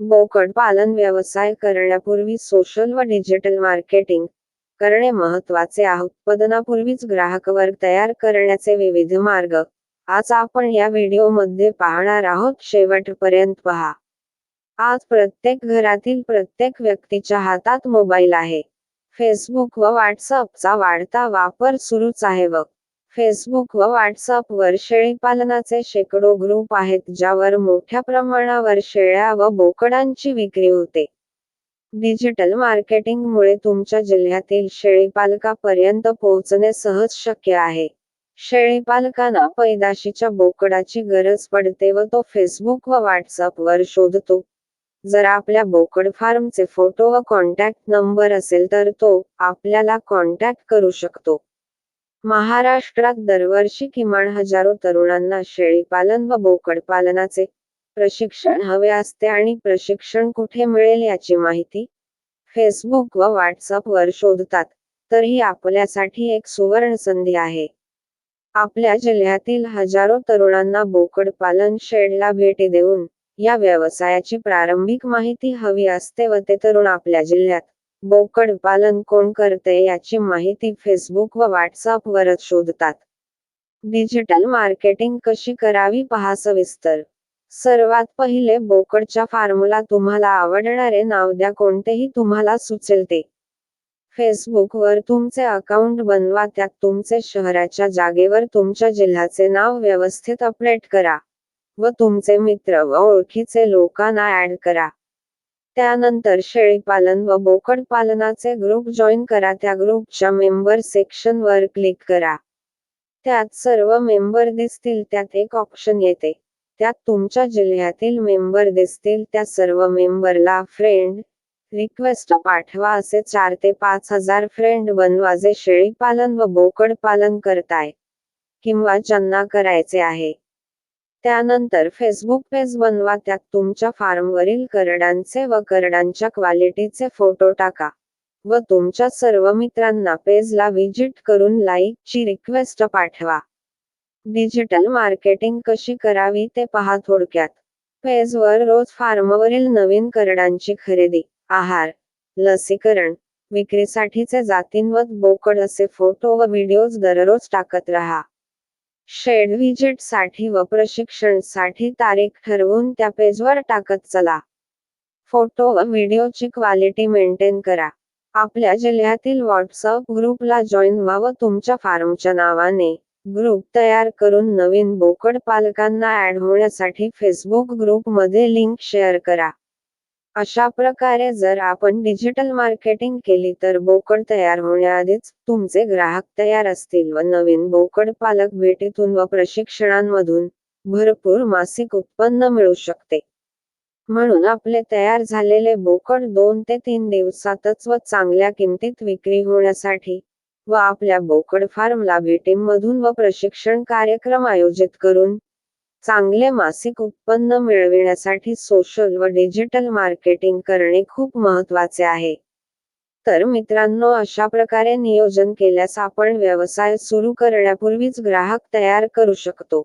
बोकड पालन व्यवसाय करण्यापूर्वी सोशल व डिजिटल मार्केटिंग करणे महत्त्वाचे आहे. उत्पादनापूर्वीच ग्राहक वर्ग तयार करण्याचे विविध मार्ग. आज आपण या व्हिडिओमध्ये पाहणार आहोत. शेवटपर्यंत पहा. आज प्रत्येक घरातील प्रत्येक व्यक्तीच्या हातात मोबाईल आहे. फेसबुक व व्हॉट्सअपचा वाढता वापर सुरूच आहे व फेसबुक व व्हॉट्सअप वर शेळी पालनाचे शेकडो ग्रुप आहेत ज्यावर मोठ्या प्रमाणावर शेळ्या व बोकडांची विक्री होते. डिजिटल मार्केटिंगमुळे तुमच्या जिल्ह्यातील शेळीपालकापर्यंत पोहोचणे सहज शक्य आहे. शेळीपालकांना पैदाशीच्या बोकडाची गरज पडते व तो फेसबुक व व्हॉट्सअप वर शोधतो. जर आपल्या बोकड फार्मचे फोटो व कॉन्टॅक्ट नंबर असेल तर तो आपल्याला कॉन्टॅक्ट करू शकतो. महाराष्ट्रात दरवर्षी किमान हजारो तरुणांना शेळीपालन व बोकड पालनाचे प्रशिक्षण हवे असते आणि प्रशिक्षण कुठे मिळेल याची माहिती फेसबुक व व्हॉट्सअप वर शोधतात तर ही आपल्यासाठी एक सुवर्ण संधी आहे. आपल्या जिल्ह्यातील हजारो तरुणांना बोकड पालन शेडला भेटी देऊन या व्यवसायाची प्रारंभिक माहिती हवी असते व ते तरुण आपल्या जिल्ह्यात बोकड पालन कोण करते याची माहिती फेसबुक व व्हॉट्सअपवरच शोधतात. डिजिटल मार्केटिंग कशी करावी पहा सविस्तर सर्वात पहिले बोकडच्या फार्मला तुम्हाला आवडणारे नाव द्या कोणतेही तुम्हाला सुचेल ते. फेसबुक वर तुमचे अकाउंट बनवा त्यात तुमचे शहराच्या जागेवर तुमच्या जिल्ह्याचे नाव व्यवस्थित अपडेट करा. व तुमचे मित्र व ओळखीचे लोकांना ऍड करा. त्यानंतर शेळीपालन व बोकड पालनाचे ग्रुप जॉईन करा. त्या ग्रुपच्या मेंबर सेक्शन वर क्लिक करा. त्यात सर्व मेंबर दिसतील त्यात एक ऑप्शन येते. त्यात तुमच्या जिल्ह्यातील मेंबर दिसतील त्या सर्व मेंबरला फ्रेंड रिक्वेस्ट पाठवा. असे चार ते पाच हजार फ्रेंड बनवा जे शेळीपालन व बोकड पालन करताय किंवा ज्यांना करायचे आहे. त्यानंतर फेसबुक पेज बनवा त्यात तुमच्या फार्मवरील करडांचे व करडांच्या क्वालिटीचे फोटो टाका. व तुमच्या सर्व मित्रांना पेजला व्हिजिट करून लाईक ची रिक्वेस्ट पाठवा. डिजिटल मार्केटिंग कशी करावी ते पहा थोडक्यात. पेजवर रोज फार्मवरील नवीन करडांची खरेदी आहार लसीकरण विक्रीसाठीचे जातींवत बोकड असे फोटो व व्हिडिओज दररोज टाकत राहा. शेडसाठी व प्रशिक्षणसाठी तारीख ठरवून त्या पेजवर टाकत चला. फोटो व व्हिडिओची क्वालिटी मेंटेन करा. आपल्या जिल्ह्यातील व्हॉट्सअप ग्रुपला जॉईन व्हा व तुमच्या फार्मच्या नावाने ग्रुप तयार करून नवीन बोकड पालकांना ऍड होण्यासाठी फेसबुक ग्रुपमध्ये लिंक शेअर करा. अशा प्रकारे जर आपण डिजिटल मार्केटिंग केली तर बोकड तयार होण्याआधीच तुमचे ग्राहक तयार असतील व नवीन बोकड पालक भेटीतून व प्रशिक्षणांमधून भरपूर मासिक उत्पन्न मिळू शकते. म्हणून आपले तयार झालेले बोकड दोन ते तीन दिवसातच व चांगल्या किमतीत विक्री होण्यासाठी व आपल्या बोकड फार्मला भेटींमधून व प्रशिक्षण कार्यक्रम आयोजित करून चांगले मासिक उत्पन्न मिळविण्यासाठी सोशल व डिजिटल मार्केटिंग करणे खूप महत्त्वाचे आहे. तर मित्रांनो अशा प्रकारे नियोजन केल्यास आपण व्यवसाय सुरू करण्यापूर्वीच ग्राहक तयार करू शकतो.